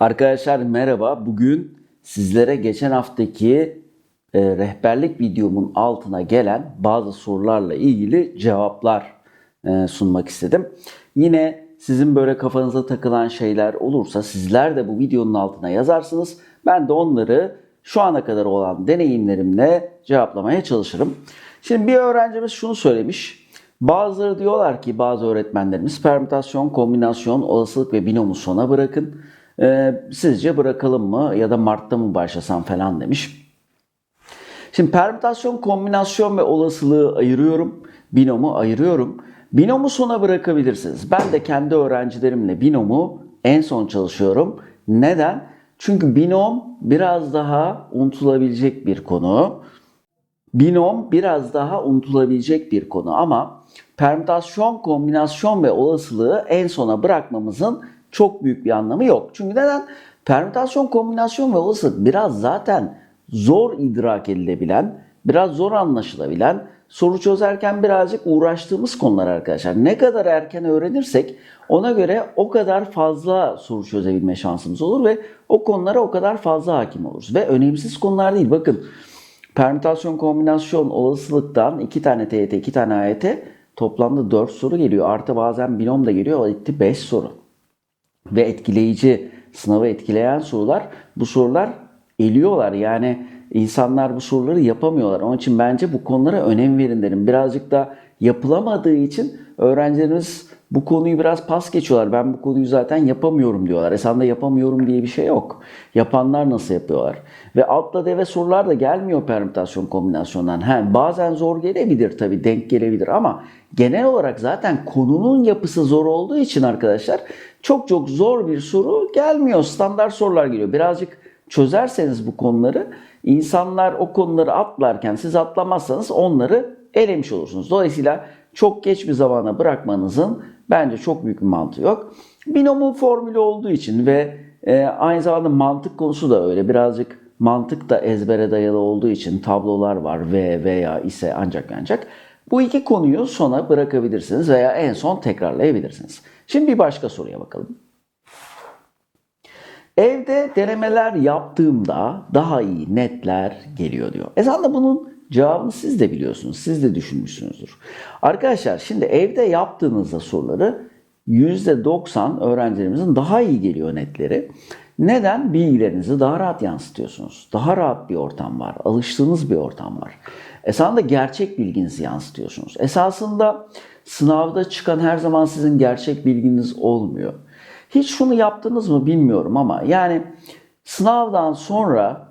Arkadaşlar merhaba. Bugün sizlere geçen haftaki e, rehberlik videomun altına gelen bazı sorularla ilgili cevaplar e, sunmak istedim. Yine sizin böyle kafanıza takılan şeyler olursa sizler de bu videonun altına yazarsınız. Ben de onları şu ana kadar olan deneyimlerimle cevaplamaya çalışırım. Şimdi bir öğrencimiz şunu söylemiş. Bazıları diyorlar ki bazı öğretmenlerimiz permütasyon, kombinasyon, olasılık ve binomu sona bırakın. Ee, sizce bırakalım mı ya da Mart'ta mı başlasam falan demiş. Şimdi permütasyon, kombinasyon ve olasılığı ayırıyorum. Binomu ayırıyorum. Binomu sona bırakabilirsiniz. Ben de kendi öğrencilerimle binomu en son çalışıyorum. Neden? Çünkü binom biraz daha unutulabilecek bir konu. Binom biraz daha unutulabilecek bir konu ama permütasyon, kombinasyon ve olasılığı en sona bırakmamızın çok büyük bir anlamı yok. Çünkü neden? Permütasyon, kombinasyon ve olasılık biraz zaten zor idrak edilebilen, biraz zor anlaşılabilen, soru çözerken birazcık uğraştığımız konular arkadaşlar. Ne kadar erken öğrenirsek ona göre o kadar fazla soru çözebilme şansımız olur ve o konulara o kadar fazla hakim oluruz. Ve önemsiz konular değil. Bakın permütasyon, kombinasyon, olasılıktan 2 tane TYT, 2 tane AYT toplamda 4 soru geliyor. Artı bazen binom da geliyor. Etti 5 soru. Ve etkileyici, sınavı etkileyen sorular. Bu sorular eliyorlar. Yani insanlar bu soruları yapamıyorlar. Onun için bence bu konulara önem verin derim. Birazcık da yapılamadığı için öğrencilerimiz bu konuyu biraz pas geçiyorlar. Ben bu konuyu zaten yapamıyorum diyorlar. Esanda yapamıyorum diye bir şey yok. Yapanlar nasıl yapıyorlar? Ve altla deve sorular da gelmiyor permütasyon kombinasyondan. He, bazen zor gelebilir tabii denk gelebilir ama genel olarak zaten konunun yapısı zor olduğu için arkadaşlar çok çok zor bir soru gelmiyor. Standart sorular geliyor. Birazcık çözerseniz bu konuları insanlar o konuları atlarken siz atlamazsanız onları elemiş olursunuz. Dolayısıyla çok geç bir zamana bırakmanızın bence çok büyük bir mantığı yok. Binomun formülü olduğu için ve e, aynı zamanda mantık konusu da öyle. Birazcık mantık da ezbere dayalı olduğu için tablolar var ve veya ise ancak ancak. Bu iki konuyu sona bırakabilirsiniz veya en son tekrarlayabilirsiniz. Şimdi bir başka soruya bakalım. Evde denemeler yaptığımda daha iyi netler geliyor diyor. Esasında bunun cevabını siz de biliyorsunuz. Siz de düşünmüşsünüzdür. Arkadaşlar şimdi evde yaptığınızda soruları %90 öğrencilerimizin daha iyi geliyor netleri. Neden? Bilgilerinizi daha rahat yansıtıyorsunuz. Daha rahat bir ortam var. Alıştığınız bir ortam var. Esasında gerçek bilginizi yansıtıyorsunuz. Esasında sınavda çıkan her zaman sizin gerçek bilginiz olmuyor. Hiç şunu yaptınız mı bilmiyorum ama yani sınavdan sonra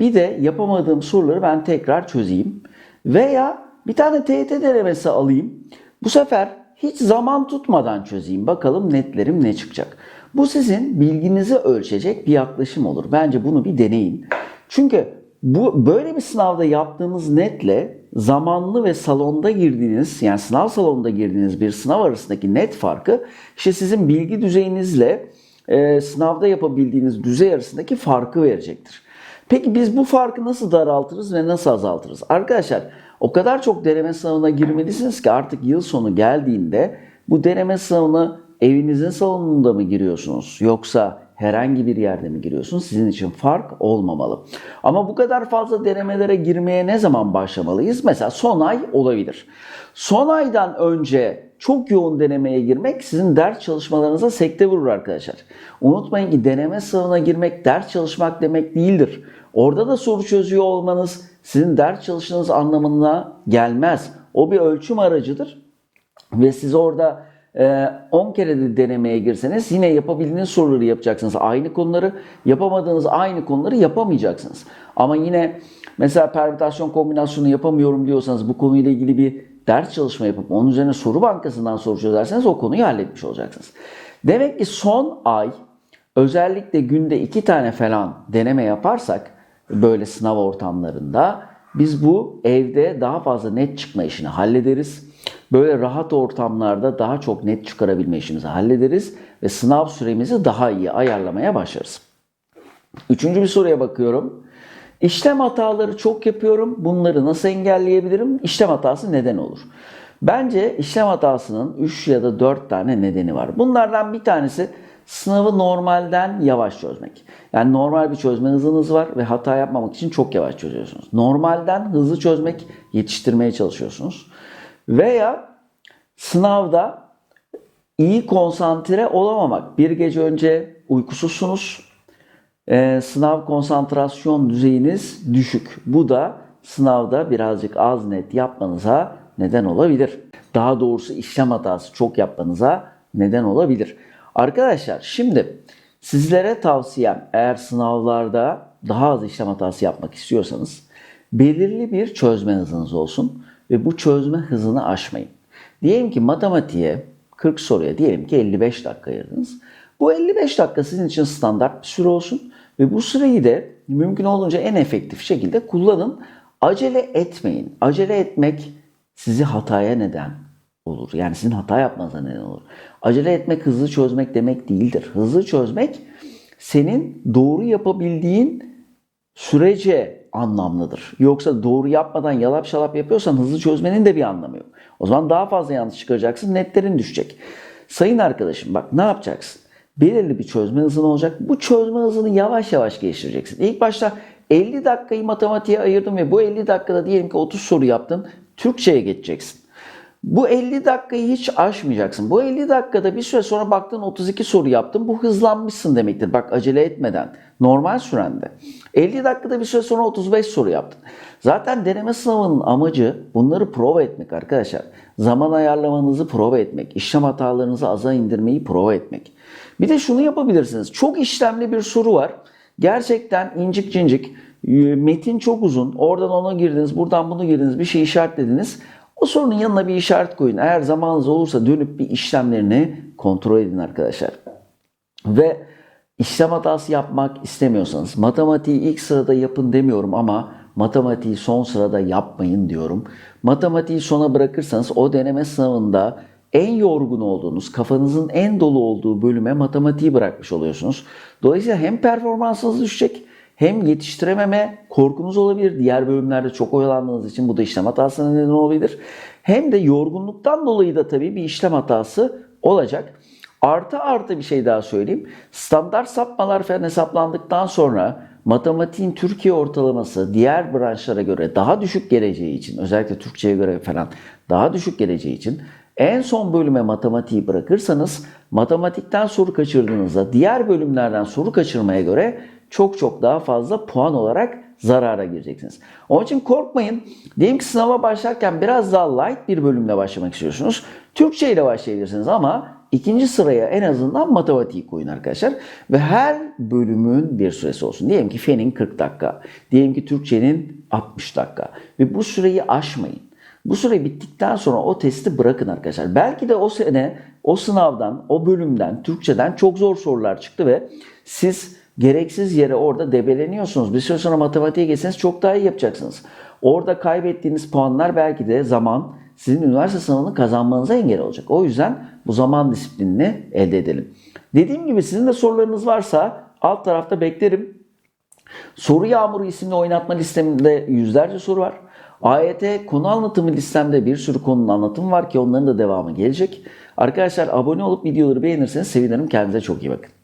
bir de yapamadığım soruları ben tekrar çözeyim. Veya bir tane TYT denemesi alayım. Bu sefer hiç zaman tutmadan çözeyim. Bakalım netlerim ne çıkacak. Bu sizin bilginizi ölçecek bir yaklaşım olur. Bence bunu bir deneyin. Çünkü bu böyle bir sınavda yaptığınız netle zamanlı ve salonda girdiğiniz yani sınav salonunda girdiğiniz bir sınav arasındaki net farkı işte sizin bilgi düzeyinizle e, sınavda yapabildiğiniz düzey arasındaki farkı verecektir. Peki biz bu farkı nasıl daraltırız ve nasıl azaltırız? Arkadaşlar o kadar çok deneme sınavına girmelisiniz ki artık yıl sonu geldiğinde bu deneme sınavına evinizin salonunda mı giriyorsunuz yoksa herhangi bir yerde mi giriyorsunuz? Sizin için fark olmamalı. Ama bu kadar fazla denemelere girmeye ne zaman başlamalıyız? Mesela son ay olabilir. Son aydan önce çok yoğun denemeye girmek sizin ders çalışmalarınıza sekte vurur arkadaşlar. Unutmayın ki deneme sınavına girmek ders çalışmak demek değildir. Orada da soru çözüyor olmanız sizin ders çalıştığınız anlamına gelmez. O bir ölçüm aracıdır. Ve siz orada 10 kere de denemeye girseniz yine yapabildiğiniz soruları yapacaksınız. Aynı konuları yapamadığınız aynı konuları yapamayacaksınız. Ama yine mesela permütasyon kombinasyonu yapamıyorum diyorsanız bu konuyla ilgili bir ders çalışma yapıp onun üzerine soru bankasından soru çözerseniz o konuyu halletmiş olacaksınız. Demek ki son ay özellikle günde iki tane falan deneme yaparsak böyle sınav ortamlarında biz bu evde daha fazla net çıkma işini hallederiz. Böyle rahat ortamlarda daha çok net çıkarabilme işimizi hallederiz ve sınav süremizi daha iyi ayarlamaya başlarız. Üçüncü bir soruya bakıyorum. İşlem hataları çok yapıyorum. Bunları nasıl engelleyebilirim? İşlem hatası neden olur? Bence işlem hatasının 3 ya da 4 tane nedeni var. Bunlardan bir tanesi sınavı normalden yavaş çözmek. Yani normal bir çözme hızınız var ve hata yapmamak için çok yavaş çözüyorsunuz. Normalden hızlı çözmek, yetiştirmeye çalışıyorsunuz. Veya sınavda iyi konsantre olamamak. Bir gece önce uykusuzsunuz. Ee, sınav konsantrasyon düzeyiniz düşük. Bu da sınavda birazcık az net yapmanıza neden olabilir. Daha doğrusu işlem hatası çok yapmanıza neden olabilir. Arkadaşlar şimdi sizlere tavsiyem eğer sınavlarda daha az işlem hatası yapmak istiyorsanız belirli bir çözme hızınız olsun ve bu çözme hızını aşmayın. Diyelim ki matematiğe 40 soruya diyelim ki 55 dakika ayırdınız. Bu 55 dakika sizin için standart bir süre olsun ve bu süreyi de mümkün olduğunca en efektif şekilde kullanın. Acele etmeyin. Acele etmek sizi hataya neden olur. Yani sizin hata yapmanıza neden olur. Acele etmek hızlı çözmek demek değildir. Hızlı çözmek senin doğru yapabildiğin sürece anlamlıdır. Yoksa doğru yapmadan yalap şalap yapıyorsan hızlı çözmenin de bir anlamı yok. O zaman daha fazla yanlış çıkaracaksın, netlerin düşecek. Sayın arkadaşım bak ne yapacaksın? Belirli bir çözme hızın olacak. Bu çözme hızını yavaş yavaş geliştireceksin. İlk başta 50 dakikayı matematiğe ayırdım ve bu 50 dakikada diyelim ki 30 soru yaptın. Türkçe'ye geçeceksin. Bu 50 dakikayı hiç aşmayacaksın. Bu 50 dakikada bir süre sonra baktın 32 soru yaptın. Bu hızlanmışsın demektir. Bak acele etmeden. Normal sürende. 50 dakikada bir süre sonra 35 soru yaptın. Zaten deneme sınavının amacı bunları prova etmek arkadaşlar. Zaman ayarlamanızı prova etmek. işlem hatalarınızı aza indirmeyi prova etmek. Bir de şunu yapabilirsiniz. Çok işlemli bir soru var. Gerçekten incik cincik. Metin çok uzun. Oradan ona girdiniz, buradan bunu girdiniz, bir şey işaretlediniz. O sorunun yanına bir işaret koyun. Eğer zamanınız olursa dönüp bir işlemlerini kontrol edin arkadaşlar. Ve işlem hatası yapmak istemiyorsanız matematiği ilk sırada yapın demiyorum ama matematiği son sırada yapmayın diyorum. Matematiği sona bırakırsanız o deneme sınavında en yorgun olduğunuz, kafanızın en dolu olduğu bölüme matematiği bırakmış oluyorsunuz. Dolayısıyla hem performansınız düşecek hem yetiştirememe korkunuz olabilir. Diğer bölümlerde çok oyalandığınız için bu da işlem hatasına neden olabilir. Hem de yorgunluktan dolayı da tabii bir işlem hatası olacak. Artı artı bir şey daha söyleyeyim. Standart sapmalar falan hesaplandıktan sonra matematiğin Türkiye ortalaması diğer branşlara göre daha düşük geleceği için özellikle Türkçe'ye göre falan daha düşük geleceği için en son bölüme matematiği bırakırsanız matematikten soru kaçırdığınızda diğer bölümlerden soru kaçırmaya göre çok çok daha fazla puan olarak zarara gireceksiniz. Onun için korkmayın. Diyelim ki sınava başlarken biraz daha light bir bölümle başlamak istiyorsunuz. Türkçe ile başlayabilirsiniz ama ikinci sıraya en azından matematik koyun arkadaşlar. Ve her bölümün bir süresi olsun. Diyelim ki fenin 40 dakika. Diyelim ki Türkçenin 60 dakika. Ve bu süreyi aşmayın. Bu süre bittikten sonra o testi bırakın arkadaşlar. Belki de o sene o sınavdan, o bölümden, Türkçeden çok zor sorular çıktı ve siz gereksiz yere orada debeleniyorsunuz. Bir süre sonra matematiğe geçseniz çok daha iyi yapacaksınız. Orada kaybettiğiniz puanlar belki de zaman sizin üniversite sınavını kazanmanıza engel olacak. O yüzden bu zaman disiplinini elde edelim. Dediğim gibi sizin de sorularınız varsa alt tarafta beklerim. Soru Yağmuru isimli oynatma listemde yüzlerce soru var. AYT konu anlatımı listemde bir sürü konunun anlatımı var ki onların da devamı gelecek. Arkadaşlar abone olup videoları beğenirseniz sevinirim. Kendinize çok iyi bakın.